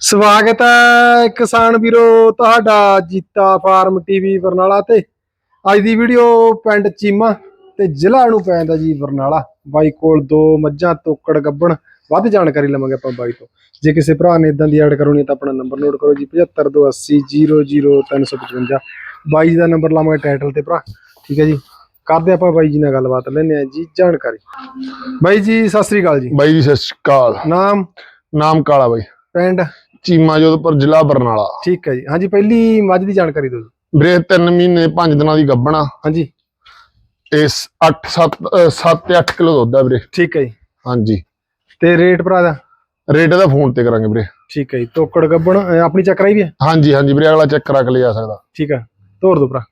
ਸਵਾਗਤ ਹੈ ਕਿਸਾਨ ਵੀਰੋ ਤੁਹਾਡਾ ਜੀਤਾ ਫਾਰਮ ਟੀਵੀ ਬਰਨਾਲਾ ਤੇ। ਅੱਜ ਦੀ ਵੀਡੀਓ ਪਿੰਡ ਚੀਮਾ ਤੇ ਜ਼ਿਲ੍ਹਾ ਨੂੰ ਪੈਂਦਾ ਜੀ ਬਰਨਾਲਾ। ਬਾਈ ਕੋਲ ਦੋ ਮੱਝਾਂ ਤੋਕੜ ਗੱਬਣ ਵੱਧ ਜਾਣਕਾਰੀ ਲਵਾਂਗੇ ਆਪਾਂ ਬਾਈ ਤੋਂ। ਜੇ ਕਿਸੇ ਭਰਾ ਨੇ ਇਦਾਂ ਦੀ ਐਡ ਕਰਾਉਣੀ ਤਾਂ ਆਪਣਾ ਨੰਬਰ ਨੋਟ ਕਰੋ ਜੀ 7528000355 ਬਾਈ ਦਾ ਨੰਬਰ ਲਾਵਾਂਗੇ ਟਾਈਟਲ ਤੇ ਭਰਾ। ਠੀਕ ਹੈ ਜੀ? ਕਰਦੇ ਆਪਾਂ ਬਾਈ ਜੀ ਨਾਲ ਗੱਲਬਾਤ ਲੈਣੇ ਆ ਜੀ ਜਾਣਕਾਰੀ। ਬਾਈ ਜੀ ਸਤਿ ਸ੍ਰੀ ਅਕਾਲ ਜੀ। ਬਾਈ ਜੀ ਸਤਿ ਸ਼੍ਰੀ ਅਕਾਲ। ਨਾਮ? ਨਾਮ ਕਾਲਾ ਬਾਈ। ਪਿੰਡ ਚੀਮਾ ਜੋਧਪੁਰ ਜ਼ਿਲ੍ਹਾ ਬਰਨਾਲਾ। ਠੀਕ ਹੈ ਜੀ। ਹਾਂਜੀ ਪਹਿਲੀ ਮੱਝ ਦੀ ਜਾਣਕਾਰੀ ਦਿਓ ਵੀਰੇ 3 ਮਹੀਨੇ 5 ਦਿਨਾਂ ਦੀ ਗੱਭਣਾ। ਹਾਂਜੀ। ਇਸ 8 7 7 ਤੇ 8 ਕਿਲੋ ਦੁੱਧ ਆ ਵੀਰੇ। ਠੀਕ ਹੈ ਜੀ। ਹਾਂਜੀ। ਤੇ ਰੇਟ ਭਰਾ ਦਾ? ਰੇਟ ਇਹਦਾ ਫੋਨ ਤੇ ਕਰਾਂਗੇ ਵੀਰੇ। ਠੀਕ ਹੈ ਜੀ। ਤੋਕੜ ਗੱਬਣ ਆਪਣੀ ਚੱਕਰਾਈ ਵੀ ਹੈ? ਹਾਂਜੀ ਹਾਂਜੀ ਵੀਰੇ ਅਗਲਾ ਚੈੱਕ ਕੇ ਲਿਆ ਸਕਦਾ। ਠੀਕ ਹੈ। ਤੋਰ ਦੋ ਭਰਾ।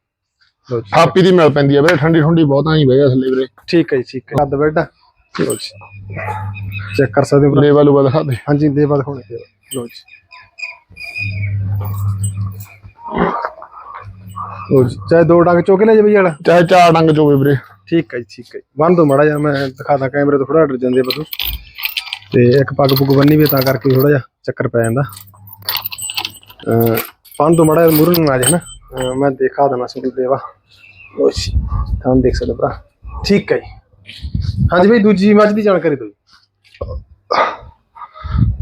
ਜੀ। ਥਾਪੀ ਦੀ ਮਿਲ ਪੈਂਦੀ ਆ ਵੀਰੇ ਠੰਡੀ ਠੰਡੀ ਬਹੁਤ ਆਈ ਬਈ ਅਸਲੇ ਵੀਰੇ। ਠੀਕ ਹੈ ਜੀ ਠੀਕ ਹੈ। ਕੱਦ ਬੈਠਾ ਚੈੱਕ ਕਰ ਸਕਦੇ ਹੋ ਲੇਵਲ ਲੂਵਲ ਦਿਖਾ ਦੇ। ਹਾਂਜੀ ਦੇ ਬਾਦ ਹੋਣੇ ਤੇ ਲਓ ਜੀ ਚਾਹੇ ਦੋ ਡੰਗ ਚੋਕੇ ਲੈ ਜਾ ਬਈ ਵਾਲਾ। ਚਾਹੇ ਚਾਰ ਡੰਗ ਚੋਵੇ ਵੀਰੇ। ਠੀਕ ਹੈ ਜੀ ਠੀਕ ਹੈ ਬੰਦ ਦੋ ਮੜਾ ਜਾ ਮੈਂ ਦਿਖਾਦਾ ਕੈਮਰੇ ਤੋਂ ਥੋੜਾ ਡਰ ਜਾਂਦੇ ਪਸ਼ੂ ਤੇ ਇੱਕ ਪੱਗ ਪੁੱਗ ਬੰਨੀ ਵੀ ਤਾਂ ਕਰਕੇ ਥੋੜਾ ਜਿਹਾ ਚੱਕਰ ਪੈ ਜਾਂਦਾ। ਅ ਬੰਦ ਦੋ ਮੜਾ ਮੁਰਨ ਨੂੰ ਆ ਜਾ ਨਾ ਮੈਂ ਦਿਖਾ ਦੇਣਾ ਸੁਣ ਦੇਵਾ ਲੋ ਜੀ। ਤੁਹਾਨੂੰ ਦੇਖ ਸਕਦੇ ਭਰਾ। ਠੀਕ ਹੈ ਜੀ। ਹਾਂਜੀ ਬਈ ਦੂਜੀ ਮੱਝ ਦੀ ਜਾਣਕਾਰੀ ਦਿਓ ਜੀ।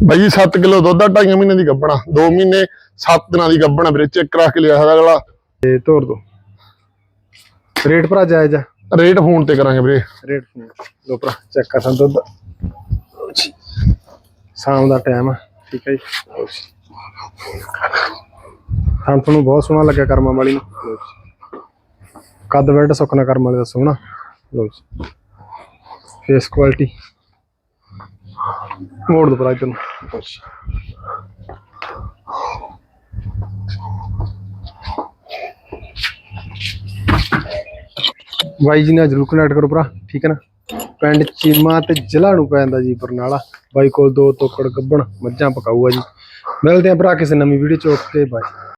ਬਾਈ ਜੀ 7 ਕਿਲੋ ਦੁੱਧ ਆ ਢਾਈਆਂ ਮਹੀਨੇ ਦੀ ਗੱਭਣਾ। 2 ਮਹੀਨੇ 7 ਦਿਨਾਂ ਦੀ ਗੱਭਣਾ ਵੀਰੇ ਚੈੱਕ ਕਰਾ ਕੇ ਲਿਆ ਸਕਦਾ ਅਗਲਾ। ਤੇ ਤੋਰ ਦੋ। ਰੇਟ ਭਰਾ ਜਾਇਜ਼ ਆ? ਰੇਟ ਫੋਨ ਤੇ ਕਰਾਂਗੇ ਵੀਰੇ। ਰੇਟ ਲੋ ਭਰਾ ਚੈੱਕ ਕਰ ਸਕਦੇ ਦੁੱਧ। ਸ਼ਾਮ ਦਾ ਟਾਈਮ ਆ। ਠੀਕ ਹੈ ਜੀ। ਥਣ ਤੁਹਾਨੂੰ ਬਹੁਤ ਸੋਹਣਾ ਲੱਗਿਆ ਕਰਮਾਂ ਵਾਲੀ ਨੂੰ। ਕੱਦ ਬੈਡ ਸੁਖਨਾ ਕਰਮ ਵਾਲੇ ਦਾ ਸੋਹਣਾ। ਲੋ ਜੀ। Face quality. ਮੋੜ ਦੋ ਭਰਾ ਇੱਧਰ ਨੂੰ। ਬਾਈ ਜੀ ਨਾਲ ਜਰੂਰ ਕਨੈਕਟ ਕਰੋ ਭਰਾ, ਠੀਕ ਹੈ ਨਾ? ਪਿੰਡ ਚੀਮਾ ਤੇ ਜ਼ਿਲ੍ਹਾ ਨੂੰ ਪੈਂਦਾ ਜੀ ਬਰਨਾਲਾ। ਬਾਈ ਕੋਲ ਦੋ ਤੋਕੜ ਗੱਬਣ, ਮੱਝਾਂ ਪਕਾਊਗਾ ਜੀ। ਮਿਲਦੇ ਆ ਭਰਾ ਕਿਸੇ ਨਵੀਂ ਵੀਡੀਓ ਚ, ਓਕੇ ਬਾਈ